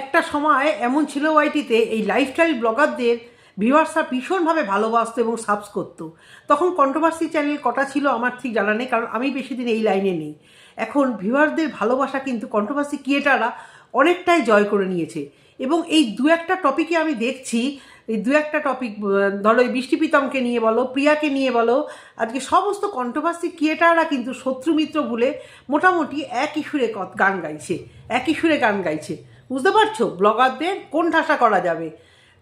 একটা সময় এমন ছিল ওয়াইটিতে এই লাইফস্টাইল ব্লগারদের ভিউয়ার্সরা ভীষণভাবে ভালোবাসতো এবং সাবস করতো। তখন কন্ট্রোভার্সি চ্যানেল কটা ছিল আমার ঠিক জানা নেই, কারণ আমি বেশি দিন এই লাইনে নেই। এখন ভিউয়ারদের ভালোবাসা কিন্তু কন্ট্রোভার্সি ক্রিয়েটাররা অনেকটাই জয় করে নিয়েছে। এবং এই দু একটা টপিকে আমি দেখছি, এই দু একটা টপিক ধরো এই বৃষ্টি প্রীতমকে নিয়ে বলো, প্রিয়াকে নিয়ে বলো, আজকে সমস্ত কন্ট্রোভার্সি ক্রিয়েটাররা কিন্তু শত্রু মিত্র বলে মোটামুটি একই সুরে গান গাইছে একই সুরে গান গাইছে। বুঝতে পারছ? ব্লগারদের কোন ঠাসা করা যাবে।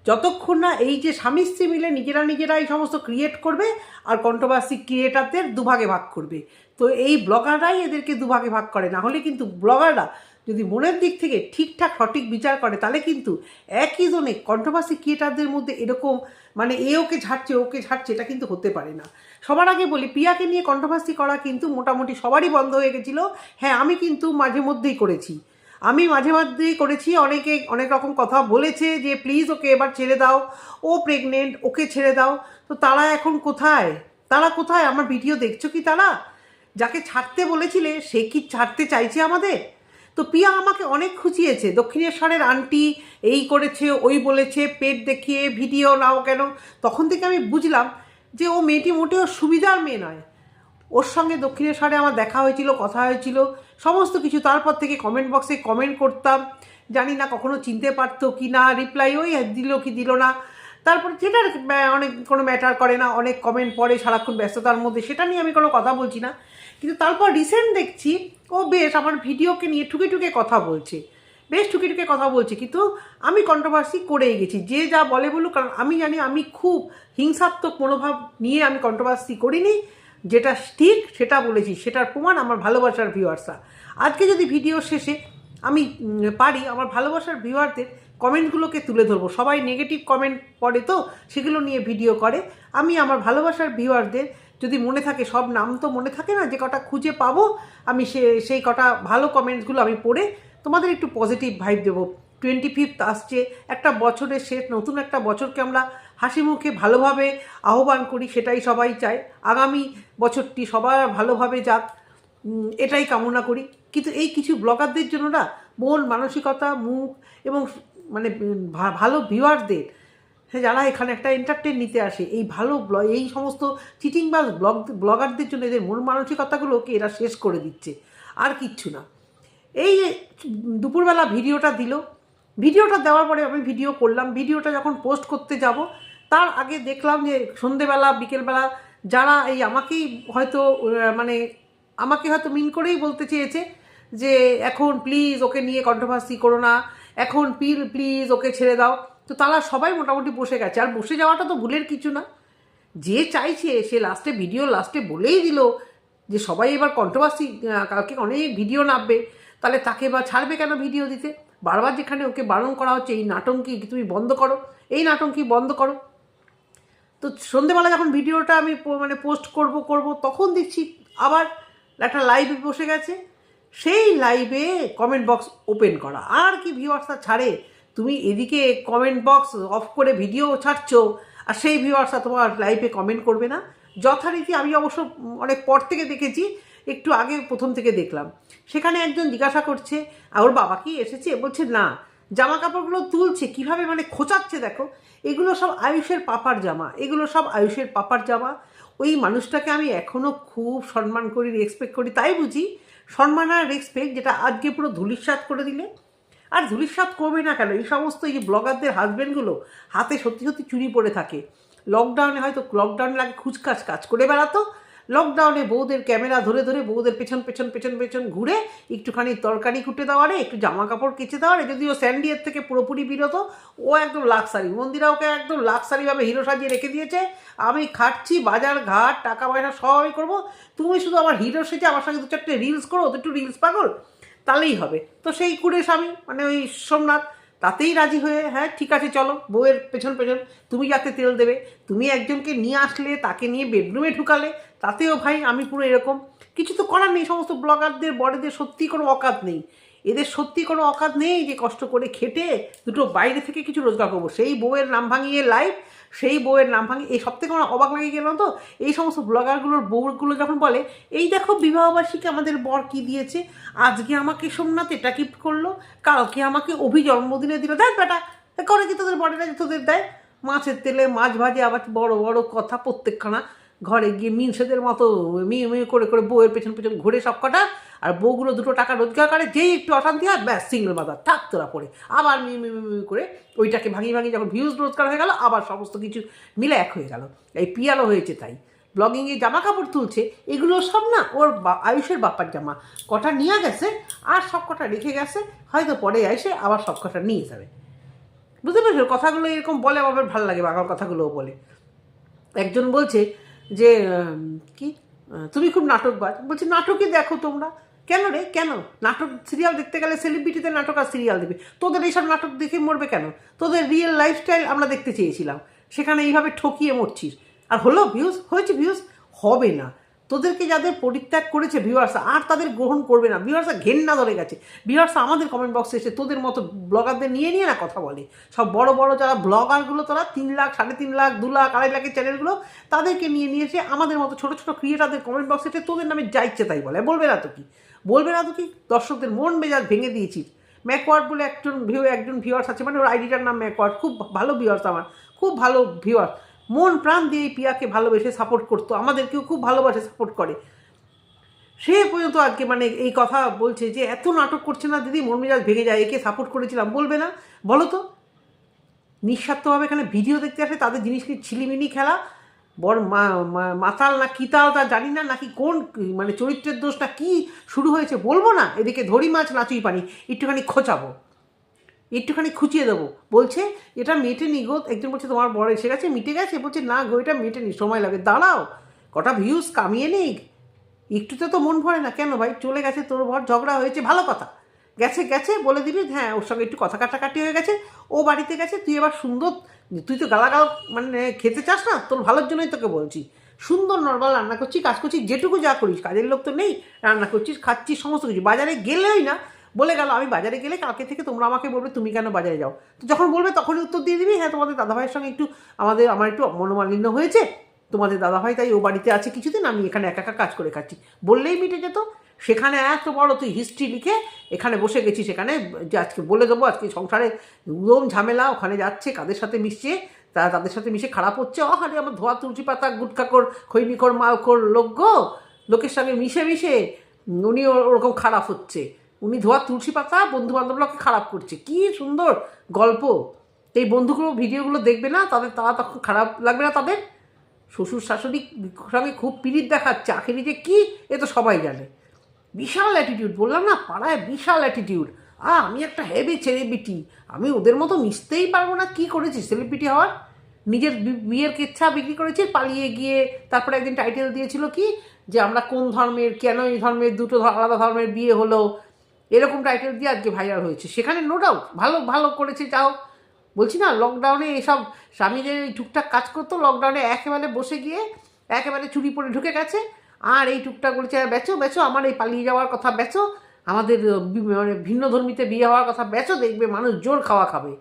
যতক্ষণ না এই যে স্বামী স্ত্রী মিলে নিজেরা নিজেরা এই সমস্ত ক্রিয়েট করবে আর কন্ট্রোভার্সি ক্রিয়েটারদের দুভাগে ভাগ করবে। তো এই ব্লগাররাই এদেরকে দুভাগে ভাগ করে। না হলে কিন্তু ব্লগাররা যদি মনের দিক থেকে ঠিকঠাক, সঠিক বিচার করে, তাহলে কিন্তু একই জনে কন্ট্রোভার্সি ক্রিয়েটারদের মধ্যে এরকম মানে এ ওকে ঝাড়ছে ওকে ঝাড়ছে, এটা কিন্তু হতে পারে না। সবার আগে বলি, প্রিয়াকে নিয়ে কন্ট্রোভার্সি করা কিন্তু মোটামুটি সবারই বন্ধ হয়ে গেছিল। হ্যাঁ আমি কিন্তু মাঝে মধ্যেই করেছি। আমি মাঝে মধ্যেই করেছি, অনেকে অনেক রকম কথা বলেছে যে, প্লিজ ওকে এবার ছেড়ে দাও, ও প্রেগনেন্ট ওকে ছেড়ে দাও। তো তারা এখন কোথায়? তারা কোথায়? আমার ভিডিও দেখছ কি তারা? যাকে ছাড়তে বলেছিলে, সে কি ছাড়তে চাইছে আমাদের? তো পিয়া আমাকে অনেক খুঁচিয়েছে, দক্ষিণেশ্বরের আন্টি এই করেছে, ওই বলেছে, পেট দেখিয়ে ভিডিও নাও কেন? তখন থেকে আমি বুঝলাম যে, ও মেয়েটি মোটেও সুবিধার মেয়ে নয়। ওর সঙ্গে দক্ষিণেশ্বরে আমার দেখা হয়েছিল, কথা হয়েছিল। সমস্ত কিছু। তারপর থেকে কমেন্ট বক্সে কমেন্ট করতাম। জানি না কখনো চিনতে পারতো কি না। রিপ্লাই ওই দিল কি দিল না। তারপর যেটা অনেক, কোনো ম্যাটার করে না। অনেক কমেন্ট পড়ে সারাক্ষণ ব্যস্ততার মধ্যে। সেটা নিয়ে আমি কোনো কথা বলছি না। কিন্তু তারপর রিসেন্ট দেখছি, ও বেশ আমার ভিডিওকে নিয়ে ঠুকে ঠুকে কথা বলছে। বেশ ঠুকে ঠুকে কথা বলছে। কিন্তু আমি কন্ট্রোভার্সি করেই গেছি। যে যা বলে বলুক, কারণ আমি জানি আমি খুব হিংসাত্মক মনোভাব নিয়ে আমি কন্ট্রোভার্সি করিনি। যেটা ঠিক, সেটা বলেছি, সেটার প্রমাণ আমার ভালোবাসার ভিউয়ার্সরা। আজকে যদি ভিডিও শেষে আমি পারি, আমার ভালোবাসার ভিউয়ারদের কমেন্টগুলোকে তুলে ধরবো। সবাই নেগেটিভ কমেন্ট পড়ে তো, সেগুলো নিয়ে ভিডিও করে। আমি আমার ভালোবাসার ভিউয়ারদের যদি মনে থাকে, সব নাম তো মনে থাকে না, যে কটা খুঁজে পাবো, আমি সে, সেই কটা ভালো কমেন্টসগুলো আমি পড়ে তোমাদের একটু পজিটিভ ভাইব দেবো। টোয়েন্টি ফিফথ আসছে, একটা বছরের শেষ, নতুন একটা বছরকে আমরা হাসি মুখে ভালোভাবে আহ্বান করি, সেটাই সবাই চায়। আগামী বছরটি সবার ভালোভাবে যাক এটাই কামনা করি। কিন্তু এই কিছু ব্লগারদের জন্য না, মন, মানসিকতা, মুখ এবং মানে ভালো ভিউয়ারদের হ্যাঁ যারা এখানে একটা এন্টারটেন নিতে আসে, এই ভালো এই সমস্ত চিটিংবাজ ব্লগ, ব্লগারদের জন্য এদের মন মানসিকতাগুলোকে এরা শেষ করে দিচ্ছে। আর কিচ্ছু না। এই দুপুরবেলা ভিডিওটা দিল, ভিডিওটা দেওয়ার পরে আমি ভিডিও করলাম। ভিডিওটা যখন পোস্ট করতে যাব তার আগে দেখলাম যে সন্ধেবেলা, বিকেলবেলা যারা এই আমাকেই হয়তো মানে আমাকে হয়তো মিন করেই বলতে চেয়েছে যে এখন প্লিজ ওকে নিয়ে কন্ট্রোভার্সি করো না, এখন পিল প্লিজ ওকে ছেড়ে দাও। তো তারা সবাই মোটামুটি বসে গেছে। আর বসে যাওয়াটা তো ভুলের কিছু না। যে চাইছে, সে লাস্টে ভিডিও লাস্টে বলেই দিল যে সবাই এবার কন্ট্রোভার্সি কালকে অনেক ভিডিও নামবে। তাহলে তাকে বা ছাড়বে কেন ভিডিও দিতে? বারবার যেখানে ওকে বারণ করা হচ্ছে, এই নাটঙ্কি তুমি বন্ধ করো। এই নাটঙ্কি বন্ধ করো। তো সন্ধেবেলা যখন ভিডিওটা আমি মানে পোস্ট করব করব, তখন দেখছি আবার একটা লাইভে বসে গেছে। সেই লাইভে কমেন্ট বক্স ওপেন করা। আর কি ভিউয়ার্সটা ছাড়ে? তুমি এদিকে কমেন্ট বক্স অফ করে ভিডিও ছাড়ছো, আর সেই ভিউয়ার্সটা তোমার লাইভে কমেন্ট করবে না। যথারীতি আমি অবশ্য অনেক পর থেকে দেখেছি, একটু আগে প্রথম থেকে দেখলাম। সেখানে একজন জিজ্ঞাসা করছে, আর ওর বাবা কি এসেছে? বলছে, না। জামা কাপড়গুলো তুলছে। কীভাবে মানে খোঁচাচ্ছে, দেখো। এগুলো সব আয়ুষের পাপার জামা, এগুলো সব আয়ুষের পাপার জামা। ওই মানুষটাকে আমি এখনও খুব সম্মান করি রেসপেক্ট করি, তাই বুঝি? সম্মান আর রেসপেক্ট যেটা আজকে পুরো ধুলিস্বাদ করে দিলে। আর ধুলিস্বাদ করবে না কেন? এই সমস্ত এই ব্লগারদের হাজব্যান্ডগুলো হাতে সত্যি সত্যি চুরি পড়ে থাকে। লকডাউনে হয়তো লকডাউন লাগে খুচকাচ কাজ করে বেড়াতো লকডাউনে বউদের ক্যামেরা ধরে ধরে বউদের পেছন পেছন পেছন পেছন ঘুরে একটুখানি তরকারি কুটে দেওয়ারে, একটু জামা কাপড় কেচে দেওয়ারে যদিও স্যান্ডিয়ের থেকে পুরোপুরি বিরত, ও একদম লাক্সারি মন্দিরা ওকে একদম লাক্সারিভাবে হিরো সাজিয়ে রেখে দিয়েছে। আমি খাচ্ছি বাজার ঘাট, টাকা পয়সা সব আমি করব। তুমি শুধু আমার হিরো সেজে আমার সঙ্গে দু চারটে রিলস করো তো একটু রিলস পাগল। তাহলেই হবে। তো সেই কুড়ে স্বামী মানে ওই সোমনাথ, তাতেই রাজি হয়ে হ্যাঁ ঠিক আছে, চলো, বউয়ের পেছন পেছন। তুমি যাতে তেল দেবে, তুমি একজনকে নিয়ে আসলে, তাকে নিয়ে বেডরুমে ঢুকালে তাতেও ভাই আমি পুরো এরকম। কিছু তো করার নেই, সমস্ত ব্লগারদের বড়দের সত্যিই কোনো অকাত নেই। এদের সত্যি কোনো অকাত নেই যে কষ্ট করে খেটে দুটো বাইরে থেকে কিছু রোজগার করব। সেই বউয়ের নাম ভাঙিয়ে লাইভ সেই বউয়ের নাম ভাঙিয়ে, এই সব থেকে আমার অবাক লাগে গেল তো? এই সমস্ত ব্লগারগুলোর বউগুলো যখন বলে, এই দেখো বিবাহবার্ষিকী আমাদের বর কি দিয়েছে? আজকে আমাকে সোমনাথ এটা গিফট করল, কালকে আমাকে অভি জন্মদিনে দিল দেখ বেটা করে কি তোদের যে তোদের দেয়? মাছের তেলে মাছ ভাজে আবার বড় বড় কথা প্রত্যেকখানা। ঘরে গিয়ে মিনসেদের মতো মিয়ে মিয়ে করে করে বউয়ের পেছন পেছন ঘুরে সব কটা আর বউগুলো দুটো টাকা রোজগার করে, যেই একটু অশান্তি হয়, ব্যাস সিঙ্গেল মাদার থাক তোরা পড়ে। আবার মিয়ে মিয়ে মিয়ে করে ওইটাকে ভাঙিয়ে ভাঙিয়ে যখন ভিউজ রোজগার হয়ে গেল, আবার সমস্ত কিছু মিলে এক হয়ে গেল। এই পিয়ালো হয়েছে তাই। ব্লগিংয়ে জামা কাপড় তুলছে, এগুলো সব না ওর আয়ুষের বাপার জামা। কটা নিয়ে গেছে, আর সব কটা রেখে গেছে, হয়তো পরে এসে আবার সব কটা নিয়ে যাবে। বুঝতে পেরেছ? কথাগুলো এরকম বলে আমার ভালো লাগে বাংলা কথাগুলোও বলে। একজন বলছে যে কি? তুমি খুব নাটকবাজ। বলছি, নাটকই দেখো তোমরা। কেন রে? কেন? নাটক সিরিয়াল দেখতে গেলে সেলিব্রিটিদের নাটক আর সিরিয়াল দেবে। তোদের এইসব নাটক দেখে মরবে কেন? তোদের রিয়েল লাইফস্টাইল আমরা দেখতে চেয়েছিলাম। সেখানে এইভাবে ঠকিয়ে মরছিস। আর হলো ভিউজ হয়েছে ভিউজ হবে না। তোদেরকে যাদের পরিত্যাগ করেছে ভিউয়ার্স আর তাদের গ্রহণ করবে না। ভিউয়ার্সরা ঘেন্না ধরে গেছে। ভিউয়ার্স আমাদের কমেন্ট বক্সে এসে তোদের মতো ব্লগারদের নিয়ে নিয়ে না কথা বলে। সব বড় বড় যারা ব্লগারগুলো তারা তিন লাখ, সাড়ে তিন লাখ, দু লাখ, আড়াই লাখের চ্যানেলগুলো তাদেরকে নিয়ে নিয়েছে আমাদের মতো ছোটো ছোটো ক্রিয়েটারদের কমেন্ট বক্সে এসে তোদের নামে যা ইচ্ছে তাই বলে। বলবে না তো কি? বলবে না তো কি? দর্শকদের মন মেজাজ ভেঙে দিয়েছিস ম্যাকওয়ার্ড বলে একজন ভিউ একজন ভিউয়ার্স আছে মানে ওর আইডিটার নাম ম্যাকওয়ার্ড খুব ভালো ভিউয়ার্স আমার। খুব ভালো ভিউয়ার্স মন প্রাণ দিয়ে এই পিয়াকে ভালোবেসে সাপোর্ট করতো, আমাদেরকেও খুব ভালোবাসে সাপোর্ট করে। সে পর্যন্ত আজকে মানে এই কথা বলছে যে, এত নাটক করছে না দিদি, মন মেজাজ ভেঙে যায়, একে সাপোর্ট করেছিলাম। বলবে না। বলো তো? নিঃস্বার্থভাবে এখানে ভিডিও দেখতে আসে, তাদের জিনিস নিয়ে ছিলিমিনি খেলা। মা- মাতাল না কিতাল, তা জানি না, নাকি কোন মানে চরিত্রের দোষটা কি শুরু হয়েছে, বলব না? এদিকে ধরি মাছ, নাচুই পানি, একটুখানি খোঁচাবো। একটুখানি খুঁচিয়ে দেবো। বলছে, এটা মেটেনি গো। একজন বলছে, তোমার বড় এসে গেছে, মিটে গেছে। বলছে, না গো, এটা মেটেনি সময় লাগে। দাঁড়াও, কটা ভিউজ কামিয়ে নেই একটুতে তো মন ভরে না কেন ভাই? চলে গেছে তোর ভর ঝগড়া হয়েছে, ভালো কথা। গেছে গেছে, বলে দিবি হ্যাঁ ওর সঙ্গে একটু কথা কাটাকাটি হয়ে গেছে। ও বাড়িতে গেছে, তুই এবার সুন্দর, তুই তো গালাগাল মানে খেতে চাস না? তোর ভালোর জন্যই তোকে বলছি। সুন্দর নর্মাল রান্না করছিস কাজ করছিস যেটুকু যা করিস, কাজের লোক তো নেই, রান্না করছিস, খাচ্ছিস, সমস্ত কিছু। বাজারে গেলেই না বলে গেল, আমি বাজারে গেলে কালকে থেকে তোমরা আমাকে বলবে তুমি কেন বাজারে যাও? তো যখন বলবে তখনই উত্তর দিয়ে দিবি হ্যাঁ তোমাদের দাদাভাইয়ের সঙ্গে একটু আমাদের, আমার একটু মনোমালিন্য হয়েছে, তোমাদের দাদাভাই তাই ও বাড়িতে আছে কিছুদিন, আমি এখানে একা একা কাজ করে খাচ্ছি। বললেই মিটে যেত। সেখানে এত বড় তুই হিস্ট্রি লিখে এখানে বসে গেছি, সেখানে যে আজকে বলে দেবো, আজকে সংসারে উদম ঝামেলা, ওখানে যাচ্ছে, কাদের সাথে মিশছে তারা তাদের সাথে মিশে খারাপ হচ্ছে হারে আমার ধোয়া, তুলসি পাতা গুটখাকর খৈনিকর মালকর লোক গো, লোকের সঙ্গে মিশে মিশে উনি ওরকম খারাপ হচ্ছে। উনি ধোয়া তুলসী পাতা বন্ধু বান্ধবগুলোকে খারাপ করছে। কি সুন্দর গল্প। এই বন্ধুগুলো ভিডিওগুলো দেখবে না, তাদের তারা তখন খারাপ লাগবে না তাদের? শ্বশুর শাশুড়ি সঙ্গে খুব পিরিত দেখাচ্ছে, আখেরি যে কী, এ তো সবাই জানে। বিশাল অ্যাটিটিউড বললাম না, পাড়ায় বিশাল অ্যাটিটিউড আ আমি একটা হেভি সেলিব্রিটি আমি ওদের মতো মিশতেই পারব না, কি করেছি সেলিব্রিটি হওয়ার? নিজের বিয়ের কেচ্ছা বিক্রি করেছি, পালিয়ে গিয়ে তারপরে একদিন টাইটেল দিয়েছিল কি, যে আমরা কোন ধর্মের, কেন এই ধর্মের, দুটো আলাদা ধর্মের বিয়ে হলো এরকম টাইটেল দিয়ে আজকে ভাইরাল হয়েছে। সেখানে নো ডাউট ভালো ভালো করেছে যাও বলছি না লকডাউনে এসব স্বামীদের টুকটাক কাজ করতো লকডাউনে একেবারে বসে গিয়ে একেবারে চুরি পরে ঢুকে গেছে। আর এই টুকটাক বলছে "হ্যাঁ, বেচো বেচো আমার এই পালিয়ে যাওয়ার কথা বেচো। আমাদের মানে ভিন্ন ধর্মীতে বিয়ে হওয়ার কথা বেচো দেখবে মানুষ জোর খাওয়া খাবে।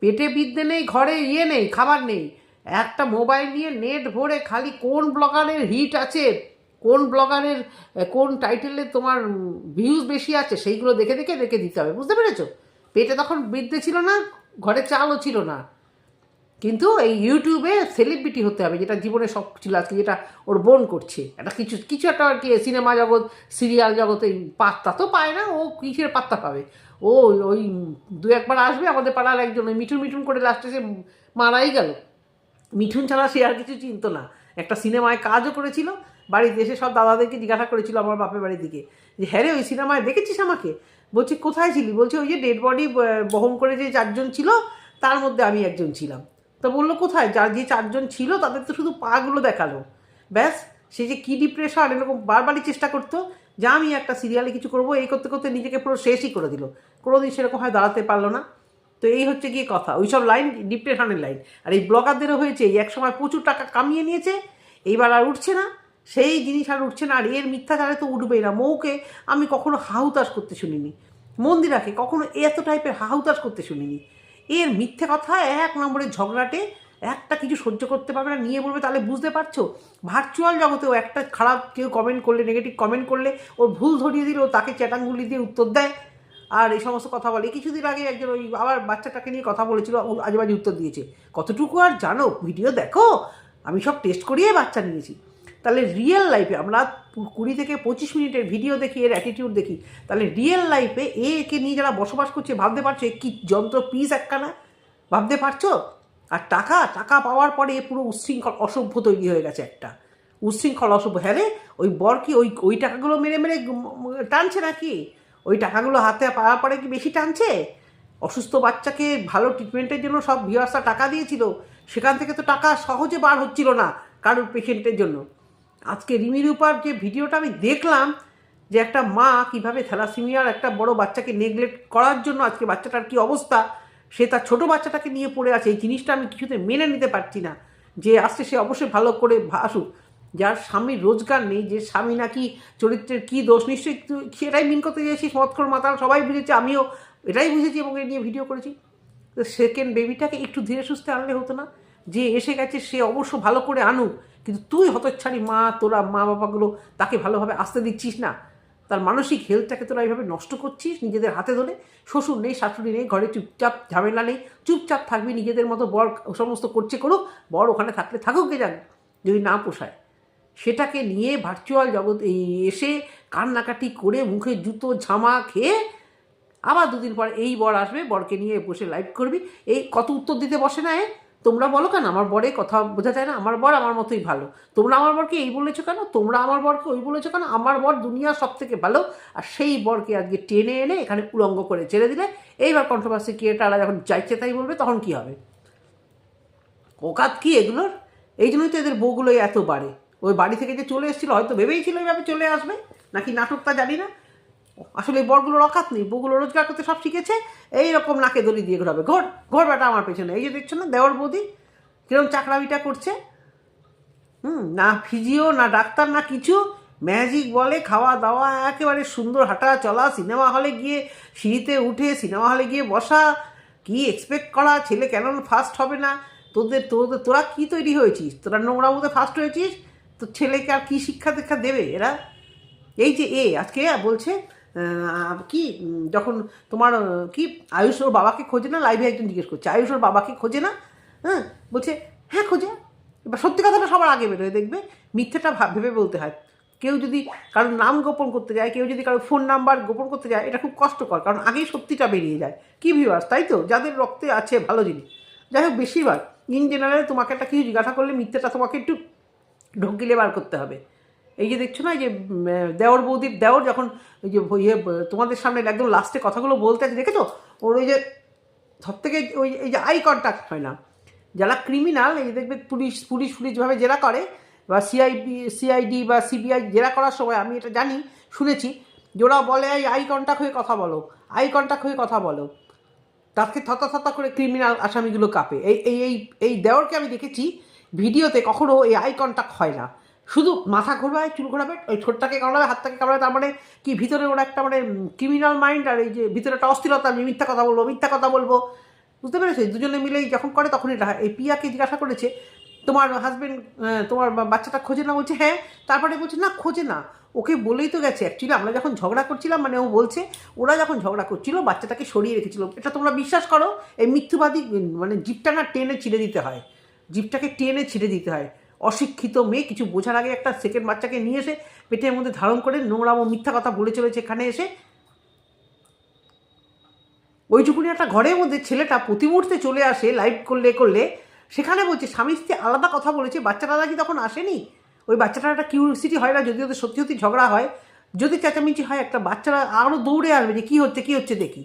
পেটে বিদ্যে নেই ঘরে ইয়ে নেই খাবার নেই। একটা মোবাইল নিয়ে নেট ভরে খালি কোন ব্লগারের হিট আছে? কোন ব্লগারের কোন টাইটেলে তোমার ভিউজ বেশি আছে, সেইগুলো দেখে দেখে রেখে দিতে হবে, বুঝতে পেরেছ? পেটে তখন বিদ্যে ছিল না, ঘরে চালও ছিল না। কিন্তু এই ইউটিউবে সেলিব্রিটি হতে হবে, যেটা জীবনে সব ছিল আজকে, যেটা ওর বোন করছে। একটা কিছু কিছু একটা আর কি সিনেমা জগৎ, সিরিয়াল জগতে পাত্তা তো পায় না, ও কিসের পাত্তা পাবে? ও ওই দু একবার আসবে আমাদের পাড়ার একজন, ওই মিঠুন মিঠুন করে লাস্টে সে মারাই গেল। মিঠুন ছাড়া সে আর কিছু চিনতো না। একটা সিনেমায় কাজও করেছিল বাড়িতে এসে সব দাদাদেরকে জিজ্ঞাসা করেছিল আমার বাপের বাড়ির দিকে যে হ্যাঁ রে, ওই সিনেমায় দেখেছিস আমাকে? বলছি, কোথায় ছিলি? বলছে, ওই যে ডেড বডি বহন করে যে চারজন ছিল, তার মধ্যে আমি একজন ছিলাম। তো বলল, কোথায়? যার যে চারজন ছিল, তাদের তো শুধু পাগুলো দেখাল। ব্যাস, সে যে কী ডিপ্রেশন এরকম বারবারই চেষ্টা করতো যে, আমি একটা সিরিয়ালে কিছু করব। এই করতে করতে নিজেকে পুরো শেষই করে দিল। কোনোদিন সেরকম হয় দাঁড়াতে পারল না। তো এই হচ্ছে গিয়ে কথা। ওইসব লাইন ডিপ্রেশনের লাইন। আর এই ব্লগারদেরও হয়েছে, এই এক সময় প্রচুর টাকা কামিয়ে নিয়েছে, এইবার আর উঠছে না। সেই জিনিস আর উঠছে না, আর এর মিথ্যা মিথ্যাচারে তো উঠবেই না। মৌকে আমি কখনো হাহুতাশ করতে শুনিনি। মন্দিরাকে কখনো এত টাইপের হাহুতাস করতে শুনিনি। এর মিথ্যে কথা এক নম্বরের ঝগড়াটে একটা কিছু সহ্য করতে পারবে না, নিয়ে বলবে, তাহলে বুঝতে পারছ? ভার্চুয়াল জগতেও একটা খারাপ কেউ কমেন্ট করলে নেগেটিভ কমেন্ট করলে, ওর ভুল ধরিয়ে দিলে, ও তাকে চ্যাটাঙ্গুলি দিয়ে উত্তর দেয়। আর এই সমস্ত কথা বলে। কিছুদিন আগে একজন ওই আবার বাচ্চাটাকে নিয়ে কথা বলেছিল আজেবাজে উত্তর দিয়েছে। কতটুকু আর জানো? ভিডিও দেখো। আমি সব টেস্ট করিয়ে বাচ্চা নিয়েছি। তাহলে রিয়েল লাইফে আমরা কুড়ি থেকে পঁচিশ মিনিটের ভিডিও দেখি, এর অ্যাটিটিউড দেখি। তাহলে রিয়েল লাইফে এ, একে নিয়ে যারা বসবাস করছে, ভাবতে পারছ কি যন্ত্র পিস একখানা? ভাবতে পারছ? আর টাকা টাকা পাওয়ার পরে এ পুরো উচ্ছৃঙ্খল অসভ্য তৈরি হয়ে গেছে একটা। উচ্ছৃঙ্খল অসভ্য। হ্যাঁ রে, ওই বর কি ওই ওই টাকাগুলো মেরে মেরে টানছে নাকি? ওই টাকাগুলো হাতে পাওয়ার পরে কি বেশি টানছে? অসুস্থ বাচ্চাকে ভালো ট্রিটমেন্টের জন্য সব ভিওয়ার্সরা টাকা দিয়েছিল। সেখান থেকে তো টাকা সহজে বার হচ্ছিল না কারোর পেশেন্টের জন্য। আজকে রিমি রূপার যে ভিডিওটা আমি দেখলাম যে একটা মা কীভাবে থ্যালাসিমিয়ার একটা বড় বাচ্চাকে নেগলেক্ট করার জন্য আজকে বাচ্চাটার কি অবস্থা, সে তার ছোট বাচ্চাটাকে নিয়ে পড়ে আছে। এই জিনিসটা আমি কিছুতে মেনে নিতে পারছি না যে আসছে সে অবশ্যই ভালো করে আসুক। যার স্বামীর রোজগার নেই, যে স্বামী নাকি চরিত্রের কী দোষ, নিশ্চয়ই সেটাই মিন করতে চেয়েছিস মৎকর মাতাল সবাই বুঝেছে, আমিও এটাই বুঝেছি এবং এ নিয়ে ভিডিও করেছি। তো সেকেন্ড বেবিটাকে একটু ধীরে সুস্থে আনলে হতো না, যে এসে গেছে সে অবশ্য ভালো করে আনুক। কিন্তু তুই হতচ্ছাড়ি মা, তোরা মা বাবাগুলো তাকে ভালোভাবে আসতে দিচ্ছিস না। তার মানসিক হেলথটাকে তোরা এইভাবে নষ্ট করছিস নিজেদের হাতে ধরে। শ্বশুর নেই, শাশুড়ি নেই, ঘরে চুপচাপ ঝামেলা নেই। চুপচাপ থাকবি, নিজেদের মতো বর সমস্ত করছে করুক। বর ওখানে থাকলে থাকুক গে যাক যদি না পোষায়। সেটাকে নিয়ে ভার্চুয়াল জগৎ এসে কান্নাকাটি করে মুখে জুতো, ঝামা খেয়ে আবার দুদিন পর এই বর আসবে। বরকে নিয়ে বসে লাইভ করবি। এই কত উত্তর দিতে বসে না এ? তোমরা বলো কেন? আমার বরে কথা বোঝা যায় না? আমার বর আমার মতোই ভালো। তোমরা আমার বরকে এই বলেছ কেন? তোমরা আমার বরকে ওই বলেছ কেন? আমার বর দুনিয়া সব থেকে ভালো। আর সেই বরকে আজকে টেনে এনে এখানে উলঙ্গ করে ছেড়ে দিলে। এইবার কন্ট্রোভার্সি ক্রিয়েটাররা যখন চাইছে তাই বলবে, তখন কি হবে? ওকাত কি এগুলোর? এই জন্যই তো এদের বউগুলো এত বাড়ে। ওই বাড়ি থেকে যে চলে এসেছিল, হয়তো ভেবেই ছিল এইভাবে চলে আসবে। নাকি নাটকটা জানি না। আসলে এই বরগুলোর অকাত নেই, বউগুলো রোজগার করতে সব শিখেছে, এইরকম নাকে দড়ি দিয়ে ঘোরাবে। ঘোর ঘোর বেটা আমার পেছনে। এই যে দেখছ না দেওয়ার বৌদি কিরম চাকরাবিটা করছে। হুম, না ফিজিও, না ডাক্তার, না কিছু। ম্যাজিক বলে, খাওয়া দাওয়া, একেবারে সুন্দর হাঁটা চলা, সিনেমা হলে গিয়ে সিঁড়িতে উঠে, সিনেমা হলে গিয়ে বসা। কি এক্সপেক্ট করা? ছেলে কেন ফার্স্ট হবে না? তোদের তোদের, তোরা কি তৈরি হয়েছিস? তোরা নোংরা মধ্যে ফার্স্ট হয়েছিস? তো ছেলেকে আর কী শিক্ষা দীক্ষা দেবে এরা? এই যে এ, আজকে বলছে কি যখন তোমার কি, আয়ুষ ওর বাবাকে খোঁজে না? লাইভে একজন জিজ্ঞেস করছে। আয়ুষ ওর বাবাকে খোঁজে না? হ্যাঁ? বলছে হ্যাঁ খোঁজে। এবার সত্যি কথাটা সবার আগে বেরোয়, দেখবে? মিথ্যেটা ভাব- ভেবে বলতে হয়। কেউ যদি কারোর নাম গোপন করতে যায়, কেউ যদি কারোর ফোন নাম্বার গোপন করতে যায়, এটা খুব কষ্টকর, কারণ আগেই সত্যিটা বেরিয়ে যায়। কি ভিউয়ার্স তাই তো? যাদের রক্তে আছে ভালো জিনিস। যাই হোক, বেশিরভাগ ইন জেনারেল তোমাকে একটা কিছু জিজ্ঞাসা করলে মিথ্যেটা তোমাকে একটু ঢোকিলে বার করতে হবে। এই যে দেখছ না, এই যে দেওর বৌদির দেওর যখন ওই যে ইয়ে তোমাদের সামনে একদম লাস্টে কথাগুলো বলতে আছে, দেখেছ? ওর ওই যে সব থেকে ওই, এই যে আই কন্ট্যাক্ট হয় না। যারা ক্রিমিনাল এই দেখবে পুলিশ পুলিশ পুলিশভাবে জেরা করে, বা সিআইডি সিআইডি বা সিবিআই জেরা করার সময়, আমি এটা জানি, শুনেছি, যে ওরা বলে, এই আই কন্ট্যাক্ট হয়ে কথা বলো আই কন্ট্যাক্ট হয়ে কথা বলো। তাকে থতা থতা করে ক্রিমিনাল আসামিগুলো কাঁপে। এই এই এই এই দেওরকে আমি দেখেছি, ভিডিওতে কখনো এই আই কন্ট্যাক্ট হয় না। শুধু মাথা ঘোরায়, চুল ঘোরাবে, ওই ঠোঁটটাকে কামড়াবে, হাতটাকে কামড়াবে, তার মানে কি? ভিতরে ওরা একটা মানে ক্রিমিনাল মাইন্ড আর এই যে ভিতরে একটা অস্থিরতা, আমি মিথ্যা কথা বলব, মিথ্যা কথা বলব। বুঝতে পেরেছ? দুজনে মিলেই যখন করে, তখন এটা। এই পিয়াকে জিজ্ঞাসা করেছে, তোমার হাজব্যান্ড তোমার বাচ্চাটা খোঁজে না? বলছে হ্যাঁ। তারপরে বলছে, না, খোঁজে না। ওকে বলেই তো গেছে। অ্যাকচুয়ালি আমরা যখন ঝগড়া করছিলাম মানে ও বলছে, ওরা যখন ঝগড়া করছিল, বাচ্চাটাকে সরিয়ে রেখেছিল। এটা তোমরা বিশ্বাস করো, এই মিথ্যুবাদী মানে জিপটা না টেনে ছিঁড়ে দিতে হয়। জিপটাকে টেনে ছিঁড়ে দিতে হয়। অশিক্ষিত মেয়ে, কিছু বোঝার আগে একটা সেকেন্ড বাচ্চাকে নিয়ে এসে পেটের মধ্যে ধারণ করে নোংরাম ও মিথ্যা কথা বলে চলেছে এখানে এসে। ওইটুকুনি একটা ঘরের মধ্যে ছেলেটা প্রতি মুহূর্তে চলে আসে লাইভ করলে করলে। সেখানে বলছে, স্বামী স্ত্রী আলাদা কথা বলেছে, বাচ্চাটা কি তখন আসেনি? ওই বাচ্চাটার একটা কিউরিসিটি হয় না যদি ওদের সত্যি সত্যি ঝগড়া হয়। যদি চেঁচামেচি হয়, একটা বাচ্চারা আরও দৌড়ে আসবে যে, কী হচ্ছে কী হচ্ছে, দেখি।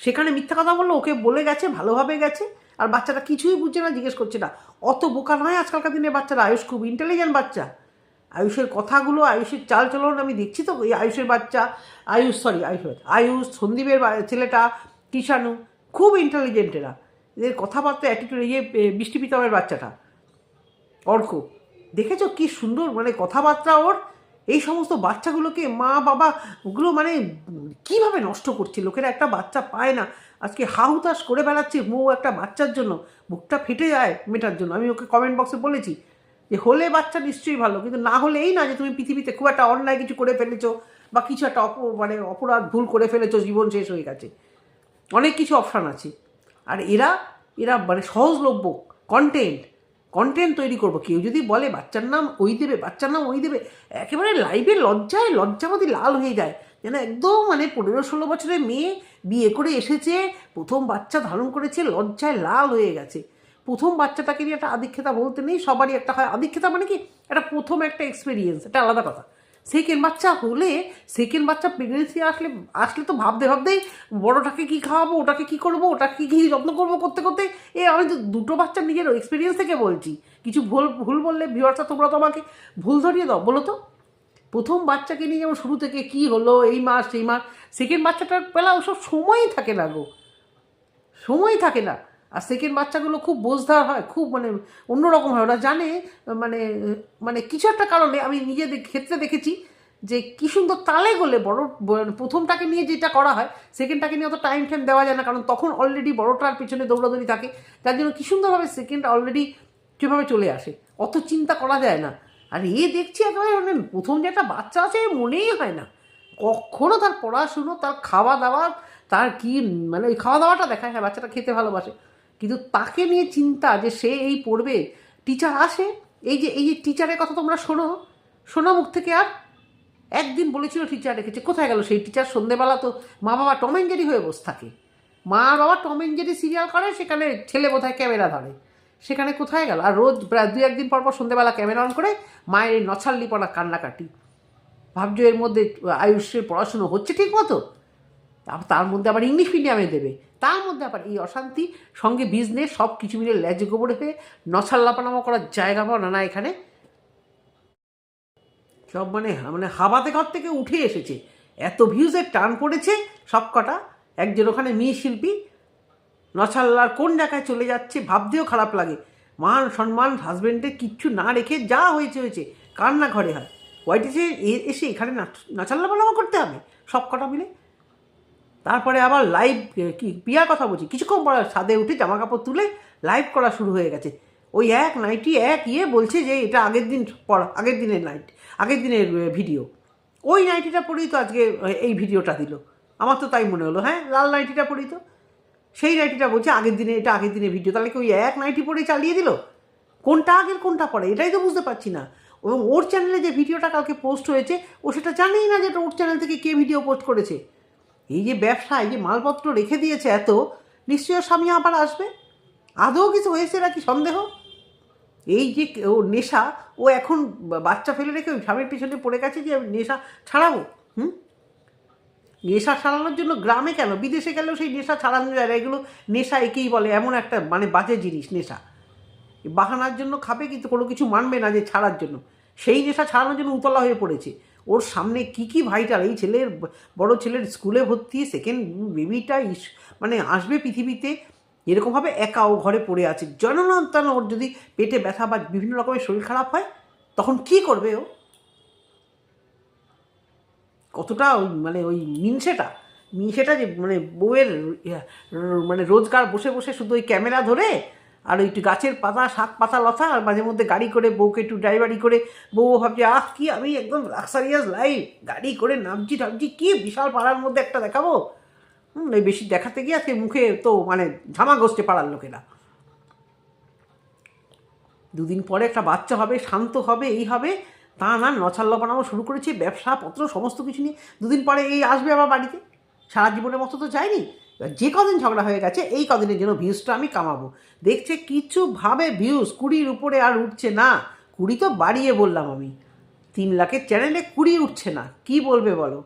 সেখানে মিথ্যা কথা বলল, ওকে বলে গেছে, ভালোভাবে গেছে। আর বাচ্চাটা কিছুই বুঝছে না, জিজ্ঞেস করছে না। অত বোকা নয় আজকালকার দিনে বাচ্চারা? আয়ুষ খুব ইন্টেলিজেন্ট বাচ্চা। আয়ুষের কথাগুলো, আয়ুষের চাল চলন আমি দেখছি তো, এই আয়ুষের বাচ্চা, আয়ুষ সরি আয়ুষ আয়ুষ, সন্দীপের ছেলেটা, কিষাণু, খুব ইন্টেলিজেন্ট এরা। এদের কথাবার্তা অ্যাটিটিউড এই যে বৃষ্টি পিতামের বাচ্চাটা, অর্ক। দেখেছ কি সুন্দর মানে কথাবার্তা ওর এই সমস্ত বাচ্চাগুলোকে মা, বাবা ওগুলো মানে কীভাবে নষ্ট করছে? লোকেরা একটা বাচ্চা পায় না। আজকে হাহুতাশ করে বেড়াচ্ছে বউ একটা বাচ্চার জন্য। বুকটা ফেটে যায় মেটার জন্য। আমি ওকে কমেন্ট বক্সে বলেছি যে, হলে বাচ্চা নিশ্চয়ই ভালো, কিন্তু না হলে এই না যে তুমি পৃথিবীতে খুব একটা অন্যায় কিছু করে ফেলেছো বা কিছু একটা অপ মানে অপরাধ, ভুল করে ফেলেছো, জীবন শেষ হয়ে গেছে। অনেক কিছু অপশান আছে। আর এরা এরা মানে সহজলভ্য কন্টেন্ট কন্টেন্ট তৈরি করব। কেউ যদি বলে, বাচ্চার নাম ওই দেবে, বাচ্চার নাম ওই দেবে, একেবারে লাইভে লজ্জায় লজ্জাবাদী লাল হয়ে যায়। যেন একদম মানে পনেরো ষোলো বছরের মেয়ে বিয়ে করে এসেছে, প্রথম বাচ্চা ধারণ করেছে, লজ্জায় লাল হয়ে গেছে। প্রথম বাচ্চাটাকে নিয়ে একটা আদিক্ষেতা বলতে নেই, সবারই একটা হয়। আদিক্ষেতা মানে কি? একটা প্রথম একটা এক্সপিরিয়েন্স এটা আলাদা কথা। সেকেন্ড বাচ্চা হলে সেকেন্ড বাচ্চা প্রেগনেন্সি আসলে আসলে তো ভাবতে ভাবতেই বড়োটাকে কী খাওয়াবো, ওটাকে কী করব, ওটাকে কী যত্ন করব করতে করতে, এ আমি তো দুটো বাচ্চা নিজের এক্সপিরিয়েন্স থেকে বলছি। কিছু ভুল ভুল বললে ভিউয়ার্সরা তোমরা তো আমাকে ভুল ধরিয়ে দাও, বলো তো। প্রথম বাচ্চাকে নিয়ে যেমন শুরু থেকে কি হলো, এই মাস, সেই মাস, সেকেন্ড বাচ্চাটার বেলা ওসব সময়ই থাকে না গো। সময় থাকে না। আর সেকেন্ড বাচ্চাগুলো খুব বোঝদার হয়, খুব মানে অন্যরকম হয়। ওরা জানে মানে মানে কিছু একটা কারণে আমি নিজেদের ক্ষেত্রে দেখেছি যে কী সুন্দর তালে গোলে বড় ব- প্রথমটাকে নিয়ে যেটা করা হয়, সেকেন্ডটাকে নিয়ে অত টাইম টাইম দেওয়া যায় না, কারণ তখন অলরেডি বড়টার পিছনে দৌড়াদৌড়ি থাকে। যার জন্য কী সুন্দরভাবে সেকেন্ড অলরেডি কীভাবে চলে আসে, অত চিন্তা করা যায় না। আর এ দেখছি একেবারে মানে প্রথম যে একটা বাচ্চা আছে মনেই হয় না। কখনো তার পড়াশুনো, তার খাওয়া দাওয়া, তার কি মানে ওই খাওয়া দাওয়াটা দেখায় হ্যাঁ বাচ্চাটা খেতে ভালোবাসে। কিন্তু তাকে নিয়ে চিন্তা যে সে এই পড়বে টিচার আসে, এই যে এই যে টিচারের কথা তোমরা শোনো শোনো মুখ থেকে আর। একদিন বলেছিল টিচার রেখেছে কোথায় গেল সেই টিচার সন্ধেবেলা তো মা বাবা টম অ্যান্ড জেরি হয়ে বসে থাকে। মা বাবা টম অ্যান্ড জেরি সিরিয়াল করে, সেখানে ছেলে বোধহয় ক্যামেরা ধরে। সেখানে কোথায় গেল? আর রোজ প্রায় দু একদিন পর পর সন্ধেবেলা ক্যামেরা অন করে মায়ের এই নছাল্লিপনা কান্নাকাটি। ভাবছ এর মধ্যে আয়ুষের পড়াশুনো হচ্ছে ঠিক মতো? তার মধ্যে আবার ইংলিশ মিডিয়ামে দেবে। তার মধ্যে আবার এই অশান্তি, সঙ্গে বিজনেস সব কিছু মিলে ল্যাজ গোবর হয়ে নছাল্লাপানামা করার জায়গা পাও না এখানে। সব মানে মানে হাবাতে ঘর থেকে উঠে এসেছে। এত ভিউজের টান পড়েছে সব কটা একজন ওখানে মেয়ে শিল্পী, নছাল্লার কোন জায়গায় চলে যাচ্ছে ভাবতেও খারাপ লাগে। মান সম্মান হাজব্যান্ডের কিচ্ছু না রেখে যা হয়েছে হয়েছে, কান্না ঘরে হয়। ওয়াইটিতে এসে এখানে নাচ- নাচাল্লা পালামা করতে হবে। সব কটা মিলে তারপরে আবার লাইভ কি, পিয়ার কথা বলছি। কিছুক্ষণ পর ছাদে উঠে জামা কাপড় তুলে লাইভ করা শুরু হয়ে গেছে। ওই এক নাইটি এক ইয়ে বলছে যে এটা আগের দিন পড়া আগের দিনের নাইট আগের দিনের ভিডিও ওই নাইটিটা পরেই তো আজকে এই ভিডিওটা দিল। আমার তো তাই মনে হলো হ্যাঁ লাল নাইটিটা পরেই তো। সেই নাইটিটা বলছে আগের দিনে, এটা আগের দিনের ভিডিও তাহলে কি ওই এক নাইটি পরেই চালিয়ে দিল? কোনটা আগের, কোনটা পরে? এটাই তো বুঝতে পারছি না। এবং ওর চ্যানেলে যে ভিডিওটা কালকে পোস্ট হয়েছে, ও সেটা জানেই না যে ওর চ্যানেল থেকে কে ভিডিও পোস্ট করেছে। এই যে ব্যবসা, এই যে মালপত্র রেখে দিয়েছে এত, নিশ্চয়ই ওর স্বামী আবার আসবে? আদৌ কিছু হয়েছে নাকি সন্দেহ? এই যে ও নেশা, ও এখন বাচ্চা ফেলে রেখে ওই স্বামীর পিছনে পড়ে গেছে যে আমি নেশা ছাড়াবো, হুম? নেশা ছাড়ানোর জন্য গ্রামে কেন? বিদেশে গেলেও সেই নেশা ছাড়ানো যায় না। এগুলো নেশা একেই বলে, এমন একটা মানে বাজে জিনিস, নেশা। বাহানার জন্য খাবে, কিন্তু কোনো কিছু মানবে না যে ছাড়ার জন্য। সেই নেশা ছাড়ানোর জন্য উতলা হয়ে পড়েছে। ওর সামনে কি কি ভাইটাল এই ছেলের বড় ছেলের স্কুলে ভর্তি সেকেন্ড বেবিটা মানে আসবে পৃথিবীতে, এরকমভাবে একা ও ঘরে পড়ে আছে। জননন্তান ওর যদি পেটে ব্যথা বা বিভিন্ন রকমের শরীর খারাপ হয়, তখন কি করবে ও? কতটা ওই মানে ওই মিনসেটা মিনসেটা যে মানে বউয়ের মানে রোজগার, বসে বসে শুধু ওই ক্যামেরা ধরে আর ওই একটু গাছের পাতা, শাক পাতা লতা, আর মাঝে মধ্যে গাড়ি করে, বউকে একটু ড্রাইভারি করে, বউ ভাবছে, আহ, কি আমি একদম লাক্সারিয়াস লাইফ গাড়ি করে নামছি টামছি কি বিশাল পাড়ার মধ্যে একটা দেখাবো? হুম, এই বেশি দেখাতে গিয়ে আজকে মুখে তো মানে ঝামা গসছে পাড়ার লোকেরা। দুদিন পরে একটা বাচ্চা হবে, শান্ত হবে, এই হবে তা না নছাল্লা বানানো শুরু করেছে ব্যবসা পত্র সমস্ত কিছু নিয়ে। দুদিন পরে এই আসবে আবার বাড়িতে। সারা জীবনের মতো তো যায়নি। যে কদিন ঝগড়া হয়ে গেছে, এই কদিনের জন্য ভিউজটা আমি কামাবো। দেখছে কিছুভাবে ভিউজ কুড়ির উপরে আর উঠছে না। কুড়ি তো বাড়িয়ে বললাম আমি। তিন লাখের চ্যানেলে কুড়ি উঠছে না। কি বলবে বলো?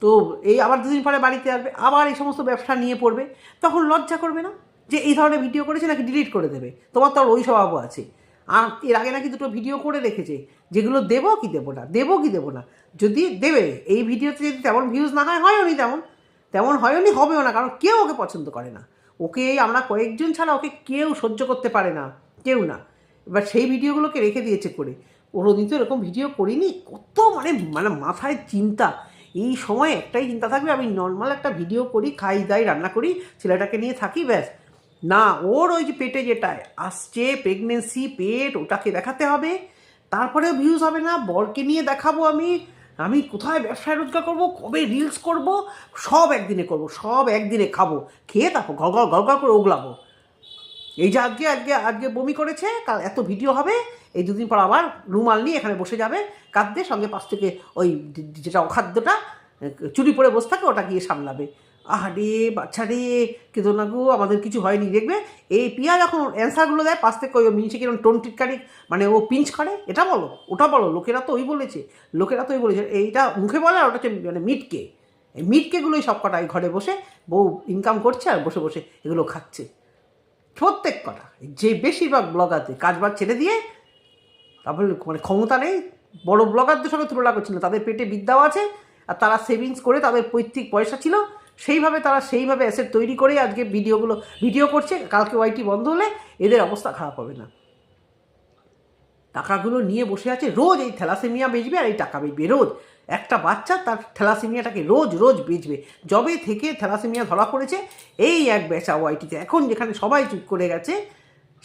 তো এই আবার দুদিন পরে বাড়িতে আসবে, আবার এই সমস্ত ব্যবসা নিয়ে পড়বে। তখন লজ্জা করবে না? যে এই ধরনের ভিডিও করেছে নাকি ডিলিট করে দেবে? তোমার তো আর ওই স্বভাবও আছে। আর এর আগে নাকি দুটো ভিডিও করে রেখেছে। যেগুলো দেবো কি দেবো না? দেবো কি দেবো না? যদি দেবে, এই ভিডিওতে যদি তেমন ভিউজ না হয়, হয়ও নি তেমন। তেমন হয়ও নি, হবেও না, কারণ কেউ ওকে পছন্দ করে না। ওকে আমরা কয়েকজন ছাড়া ওকে কেউ সহ্য করতে পারে না, কেউ না। এবার সেই ভিডিওগুলোকে রেখে দিয়েছে করে। ওরদিন তো এরকম ভিডিও করিনি। কত মানে মানে মাথায় চিন্তা। এই সময় একটাই চিন্তা থাকবে, আমি নর্মাল একটা ভিডিও করি, খাই, দাই, রান্না করি, ছেলেটাকে নিয়ে থাকি, ব্যাস। না ওর ওই যে পেটে যেটা আসছে প্রেগনেন্সি পেট, ওটাকে দেখাতে হবে। তারপরেও ভিউজ হবে না, বরকে নিয়ে দেখাবো আমি। আমি কোথায় ব্যবসায় রোজগার করব, কবে রিলস করব, সব একদিনে করব, সব একদিনে খাব। খেয়ে তারপর গল গল গল করে ওগলাবো। এই যে আজকে আজকে আজকে বমি করেছে, কাল এত ভিডিও হবে, এই দুদিন পর আবার রুমাল নিয়ে এখানে বসে যাবে কাঁদতে সঙ্গে পাশ থেকে ওই যেটা অখাদ্যটা চুরি পরে বসে থাকে, ওটা গিয়ে সামলাবে। আহারে বাচ্চা রে কেঁদো না আমাদের কিছু হয়নি। দেখবে এই পিয়া যখন অ্যান্সারগুলো দেয়, পাশ থেকে ওই মিনছে কিরম টোন টিটকারি মানে ও পিঞ্চ করে, এটা বলো, ওটা বলো, লোকেরা তো ওই বলেছে, লোকেরা তো ওই বলেছে, এইটা মুখে বলে আর ওটা হচ্ছে মানে মিটকে। এই মিটকেগুলোই সব কটাই ঘরে বসে বউ ইনকাম করছে আর বসে বসে এগুলো খাচ্ছে। প্রত্যেক কটা, যে বেশিরভাগ ব্লগারদের কাজবাজ ছেড়ে দিয়ে, তারপরে মানে ক্ষমতা নেই, বড় ব্লগারদের সঙ্গে তুলনা করছিল তাদের পেটে বিদ্যাও আছে, আর তারা সেভিংস করে তাদের পৈতৃক পয়সা ছিল সেইভাবে তারা সেইভাবে অ্যাসেট তৈরি করেই আজকে ভিডিওগুলো, ভিডিও করছে। কালকে ওয়াইটি বন্ধ হলে এদের অবস্থা খারাপ হবে না। টাকাগুলো নিয়ে বসে আছে রোজ এই থ্যালাসেমিয়া বেচবে আর এই টাকা বেচবে, রোজ। একটা বাচ্চা তার থ্যালাসেমিয়াটাকে রোজ রোজ বেচবে। জবে থেকে থ্যালাসেমিয়া ধরা পড়েছে, এই এক বেচা ওয়াইটিতে এখন যেখানে সবাই চুপ করে গেছে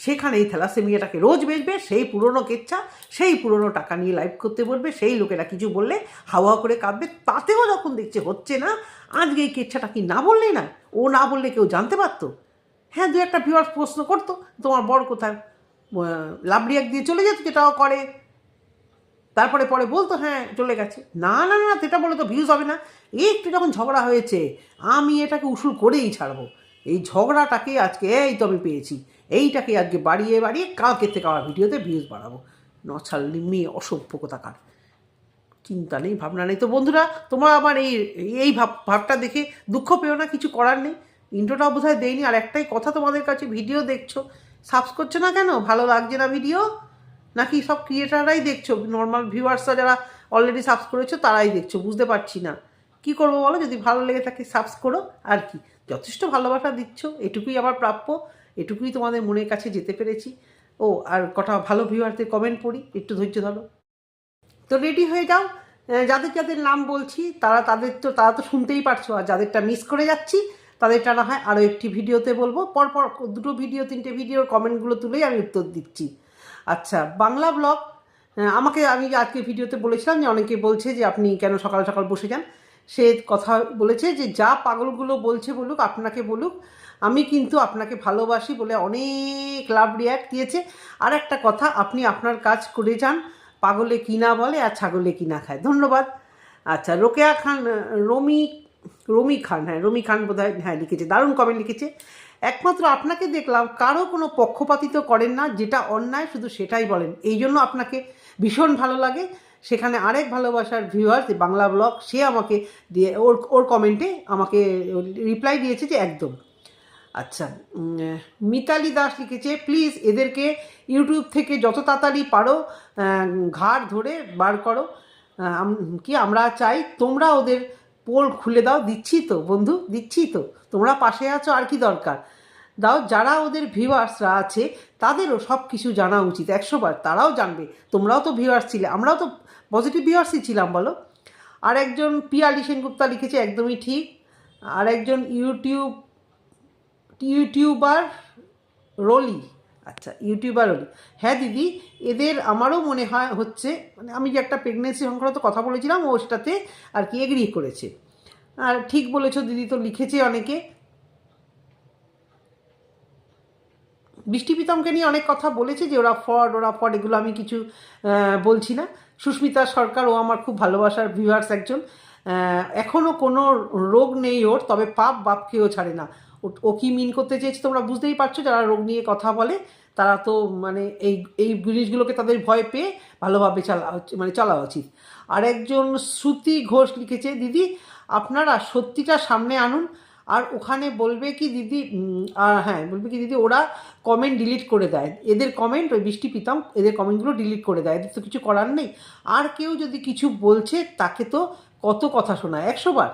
সেখানে এই থ্যালাসেমিয়াটাকে রোজ বেচবে, সেই পুরনো কেচ্ছা, সেই পুরনো টাকা নিয়ে লাইভ করতে বলবে, সেই লোকেরা কিছু বললে হাওয়া করে কাঁদবে, তাতেও যখন দেখছে হচ্ছে না, আজকে এই কেচ্ছাটা কি না বললেই না ও না বললে কেউ জানতে পারতো? হ্যাঁ দু একটা ভিউয়ার্স প্রশ্ন করতো, তোমার বর কোথায়? লাভরিয়াক দিয়ে চলে যেত যেটাও করে। তারপরে পরে বলতো হ্যাঁ চলে গেছে। না না না, সেটা বলে তো ভিউজ হবে না। একটু যখন ঝগড়া হয়েছে, আমি এটাকে উসুল করেই ছাড়বো। এই ঝগড়াটাকে আজকে, এই তো আমি পেয়েছি। এইটাকে আজকে বাড়িয়ে বাড়িয়ে কালকে থেকে আমার ভিডিওতে ভিউজ বাড়াবো। নছাল্লি মেয়ে অসভ্য কোথাকার? চিন্তা নেই, ভাবনা নেই। তো বন্ধুরা, তোমরা আমার এই এই ভাব, ভাবটা দেখে দুঃখ পেও না, কিছু করার নেই। ইন্ট্রোটাও বোধহয় দেয়নি আর একটাই কথা তোমাদের কাছে, ভিডিও দেখছ সাবস করছ না কেন? ভালো লাগছে না ভিডিও? নাকি সব ক্রিয়েটাররাই দেখছ? নর্মাল ভিউয়ার্সরা যারা অলরেডি সাবস করেছ, তারাই দেখছ? বুঝতে পারছি না। কি করব বলো? যদি ভালো লেগে থাকে সাবস করো। আর কি? যথেষ্ট ভালোবাসা দিচ্ছ, এটুকুই আমার প্রাপ্য। এটুকুই তোমাদের মনের কাছে যেতে পেরেছি। ও, আর কটা ভালো ভিউয়ারদের কমেন্ট পড়ি, একটু ধৈর্য ধরো। তো রেডি হয়ে যাও। যাদের যাদের নাম বলছি, তারা তাদের তো, তারা তো শুনতেই পারছ, আর যাদেরটা মিস করে যাচ্ছি, তাদেরটা না হয় আরও একটি ভিডিওতে বলব। পরপর দুটো ভিডিও তিনটে ভিডিওর কমেন্টগুলো তুলেই আমি উত্তর দিচ্ছি। আচ্ছা বাংলা ব্লগ আমাকে আমি আজকে ভিডিওতে বলেছিলাম যে অনেকে বলছে যে আপনি কেন সকাল সকাল বসে যান। সে কথা বলেছে যে যা পাগলগুলো বলছে বলুক, আপনাকে বলুক আমি কিন্তু আপনাকে ভালোবাসি বলে অনেক লাভ রিয়াক্ট দিয়েছে। আর একটা কথা, আপনি আপনার কাজ করে যান, পাগলে কিনা বলে আর ছাগলে কিনা খায়। ধন্যবাদ। আচ্ছা রোকেয়া খান, রমি রমি খান হ্যাঁ রমি খান বোধহয় হ্যাঁ লিখেছে, দারুণ কমেন্ট লিখেছে। একমাত্র আপনাকে দেখলাম, কারও কোনো পক্ষপাতিত করেন না, যেটা অন্যায় শুধু সেটাই বলেন। এই জন্য আপনাকে ভীষণ ভালো লাগে। সেখানে আরেক ভালোবাসার ভিউয়ার বাংলা ব্লগ সে আমাকে দিয়ে, ওর ওর কমেন্টে আমাকে রিপ্লাই দিয়েছে যে একদম। আচ্ছা মিতালি দাস লিখেছে, প্লিজ এদেরকে ইউটিউব থেকে যত তাড়াতাড়ি পারো ঘাড় ধরে বার করো। কি আমরা চাই তোমরা ওদের পোল খুলে দাও, দিচ্ছি তো, বন্ধু, দিচ্ছি তো। তোমরা পাশে আছো, আর কি দরকার? দাও, যারা ওদের ভিউয়ার্সরা আছে, তাদেরও সব কিছু জানা উচিত, একশোবার। তারাও জানবে, তোমরাও তো ভিউয়ার্স ছিলে, আমরাও তো পজিটিভ ভিউয়ার্সই ছিলাম, বলো? আর একজন পিয়ালি সেনগুপ্তা লিখেছে, একদমই ঠিক। আর একজন ইউটিউব ইউটিউবার রলি। আচ্ছা ইউটিউবার রলি। হ্যাঁ দিদি, এদের আমারও মনে হয় হচ্ছে মানে আমি যে একটা প্রেগনেন্সি সংক্রান্ত কথা বলেছিলাম, ও সেটাতে আর কি এগ্রি করেছে। আর ঠিক বলেছ দিদি তো লিখেছে অনেকে। বৃষ্টি প্রীতমকে নিয়ে অনেক কথা বলেছে যে ওরা ফড ওরা ফড এগুলো আমি কিছু বলছি না। সুস্মিতা সরকার, ও আমার খুব ভালোবাসার ভিউয়ার্স একজন। এখনও কোনো রোগ নেই ওর, তবে পাপ বাপকেও ছাড়ে না। ও- কি মিন করতে চেয়েছে তোমরা বুঝতেই পারছ, যারা রোগ নিয়ে কথা বলে, তারা তো মানে এই এই জিনিসগুলোকে তাদের ভয় পেয়ে ভালোভাবে চালা মানে চলা উচিত। আর একজন শ্রুতি ঘোষ লিখেছে, দিদি, আপনারা সত্যিটা সামনে আনুন, আর ওখানে বলবে কি দিদি আর হ্যাঁ বলবে কি দিদি, ওরা কমেন্ট ডিলিট করে দেয়। এদের কমেন্ট ওই বৃষ্টি পিতাম এদের কমেন্টগুলো ডিলিট করে দেয়। এদের তো কিছু করার নেই। আর কেউ যদি কিছু বলছে, তাকে তো কত কথা শোনায়। একশো বার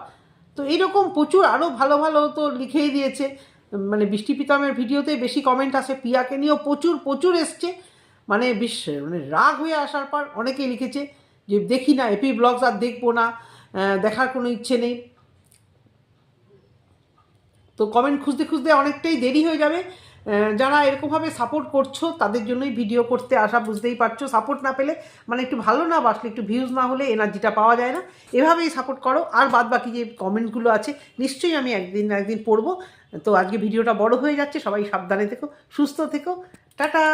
তো এরকম প্রচুর আরও ভালো ভালো তো লিখেই দিয়েছে। মানে বৃষ্টি পিতামের ভিডিওতে বেশি কমেন্ট আসে পিয়াকে নিয়েও প্রচুর প্রচুর এসছে। মানে বিশ্ব মানে রাগ হয়ে আসার পর অনেকেই লিখেছে যে, দেখি না, এপি ব্লগস আর দেখব না দেখার কোনো ইচ্ছে নেই। তো কমেন্ট খুঁজতে খুঁজতে অনেকটাই দেরি হয়ে যাবে। যারা এরকমভাবে সাপোর্ট করছ, তাদের জন্যই ভিডিও করতে আসা, বুঝতেই পারছ। সাপোর্ট না পেলে মানে একটু ভালো না বাসলে একটু ভিউজ না হলে এনার্জিটা পাওয়া যায় না। এভাবেই সাপোর্ট করো। আর বাদ বাকি যে কমেন্টগুলো আছে, নিশ্চয়ই আমি একদিন একদিন পড়ব। তো আজকে ভিডিওটা বড় হয়ে যাচ্ছে, সবাই সাবধানে থেকো, সুস্থ থেকো। টাটা!